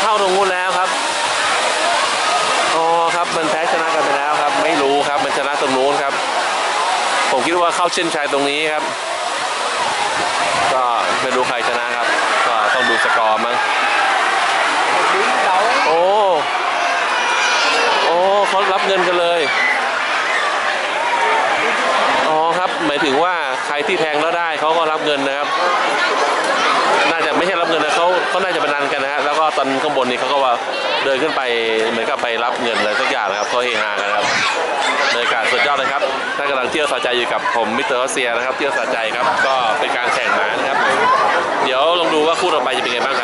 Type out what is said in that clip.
เข้าตรงนู้นแล้วครับอ๋อครับมันแพ้ชนะกันไปแล้วครับ ไม่รู้ครับมันชนะตรงนู้นครับ ผมคิดว่าเข้าเส้นชายตรงนี้ครับ ก็ไม่รู้ใครชนะครับ ก็ต้องดูสกอร์มั้งโอ้โอ้เขารับเงินกันเลยอ๋อครับหมายถึงว่าใครที่แทงแล้วได้เขาก็รับเงินนะครับ เขาน่าจะพนันกันนะฮะแล้วก็ตอนข้างบนนี่เขาก็ว่าเดินขึ้นไปเหมือนกับไปรับเงินอะไรสักอย่างนะครับเขาเฮฮากันครับบรรยากาศสุดยอดเลยครับท่านกำลังเที่ยวสะใจอยู่กับผมมิสเตอร์รัสเซียนะครับเที่ยวสะใจครับก็เป็นการแข่งหมานะครับ เดี๋ยวลองดูว่าคู่ต่อไปจะเป็นไงบ้าง